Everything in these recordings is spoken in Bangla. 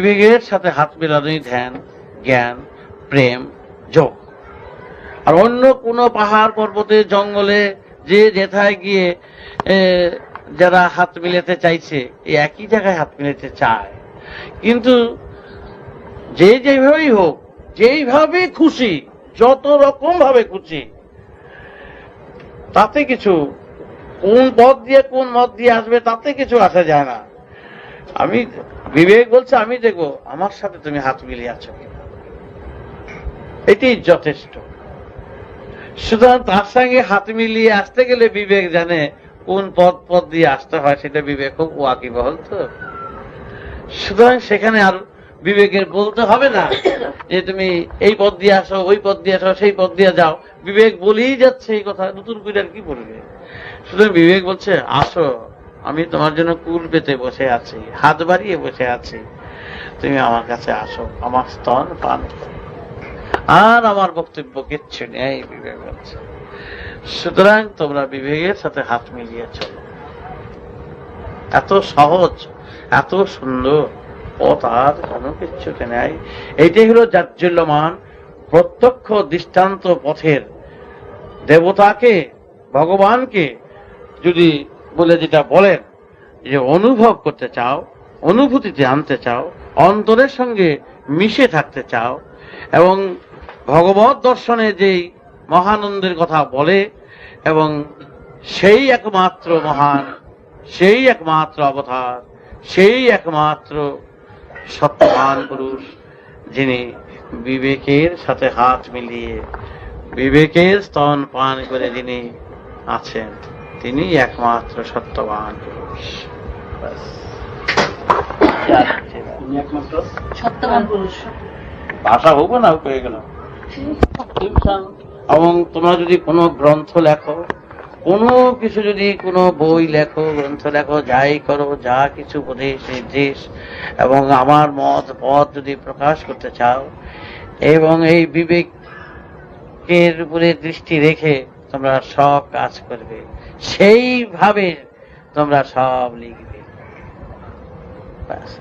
বিবেকের সাথে হাত মেলানোই ধ্যান, জ্ঞান, প্রেম, যোগ। আর অন্য কোনো পাহাড় পর্বতে, জঙ্গলে, যে যেথায় গিয়ে যারা হাত মিলাতে চাইছে এই একই জায়গায় হাত মিলাতে চায়। কিন্তু যে যেভাবেই হোক, যেইভাবে খুশি, যত রকম ভাবে খুশি, তাতে কিছু, কোন পথ দিয়ে, কোন মত দিয়ে আসবে, তাতে কিছু আসা যায় না। আমি, বিবেক বলছে, আমি দেখব, আমার সাথে তুমি হাত মিলিয়ে আছো এটি যথেষ্ট। সুতরাং তার সঙ্গে হাত মিলিয়ে আসতে গেলে বিবেক জানে কোন পথ পথ দিয়ে আসতে হয়, সেটা বিবেক খুব ওয়াকিবহল তো। সুতরাং সেখানে আর বিবেকের বলতে হবে না যে তুমি এই পথ দিয়ে আসো, ওই পথ দিয়ে আসো, সেই পথ দিয়ে যাও। বিবেক বলেই যাচ্ছে এই কথা, নতুন করে আর কি বলবে? সুতরাং বিবেক বলছে, আসো। আমি তোমার জন্য কুল পেতে বসে আছি, হাত বাড়িয়ে বসে আছি। তুমি আমার কাছে আসো, আমার স্তন পান আর আমার বক্তব্য কিচ্ছু নেই বিবেক বলছে সুতরাং তোমরা বিবেকের সাথে হাত মিলিয়ে চলো। এত সহজ, এত সুন্দর পথ আর কোনো কিচ্ছুতে নেই। এইটাই হলো জাজ্জল্যমান প্রত্যক্ষ দৃষ্টান্ত পথের দেবতাকে, ভগবানকে যদি বলে যেটা বলেন, যে অনুভব করতে চাও, অনুভূতিতে আনতে চাও, অন্তরের সঙ্গে মিশে থাকতে চাও, এবং ভগবত দর্শনে যেই মহানন্দের কথা বলে, এবং সেই একমাত্র মহান, সেই একমাত্র অবতার, সেই একমাত্র সত্যবান পুরুষ, যিনি বিবেকের সাথে হাত মিলিয়ে বিবেকের স্তন পান করে যিনি আছেন। তিনি একমাত্র সত্যবান পুরুষ। তুমি একমাত্র সত্যবান পুরুষ। ভাষা হোক না হোক হয়ে গেল। এবং তোমরা যদি কোনো গ্রন্থ লেখো কোনো কিছু যদি কোনো বই লেখো গ্রন্থ লেখো যাই করো যা কিছু উপদেশ নির্দেশ এবং আমার মত পথ যদি প্রকাশ করতে চাও এবং এই বিবেকের উপরে দৃষ্টি রেখে তোমরা সব কাজ করবে। সেইভাবে তোমরা সব লিখবে।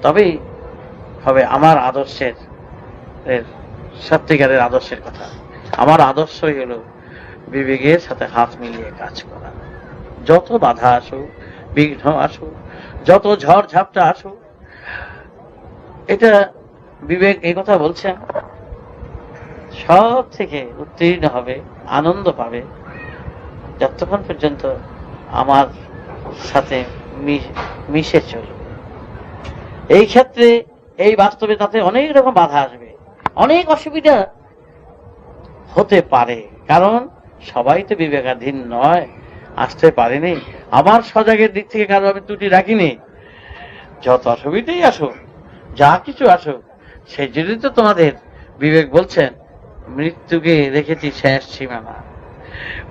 তবেই হবে আমার আদর্শের সত্যিকারের আদর্শের কথা। আমার আদর্শই হলো বিবেকের সাথে হাত মিলিয়ে কাজ করা। যত বাধা আসুক, বিঘ্ন আসুক, যত ঝড় ঝাপটা আসুক, এটা বিবেক এই কথা বলছেন সব থেকে উত্তীর্ণ হবে, আনন্দ পাবে যতক্ষণ পর্যন্ত আমার সাথে মিশে চলবে। এই ক্ষেত্রে এই বাস্তবে তাতে অনেক রকম বাধা আসবে। অনেক অসুবিধা হতে পারে, কারণ সবাই তো বিবেকাধীন নয়, আসতে পারেনি। আমার সজাগের দিক থেকে কারও আমি ত্রুটি রাখিনি। যত অসুবিধাই আসুক, যা কিছু আসুক, সেই জন্যই তো তোমাদের বিবেক বলছেন, মৃত্যুকে রেখেছি শেষ সীমানা।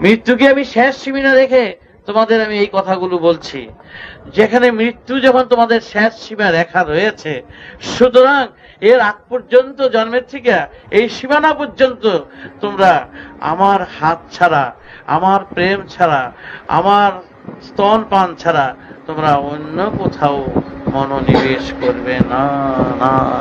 মৃত্যুকে আমি শেষ সীমানা রেখে তোমাদের আমি এই কথাগুলো বলছি। যেখানে মৃত্যু যখন তোমাদের শেষ সীমা রেখা রয়েছে, সুতরাং এর আগ পর্যন্ত জন্মের থেকে এই সীমানা পর্যন্ত তোমরা আমার হাত ছাড়া, আমার প্রেম ছাড়া, আমার স্তন পান ছাড়া তোমরা অন্য কোথাও মনোনিবেশ করবে না না।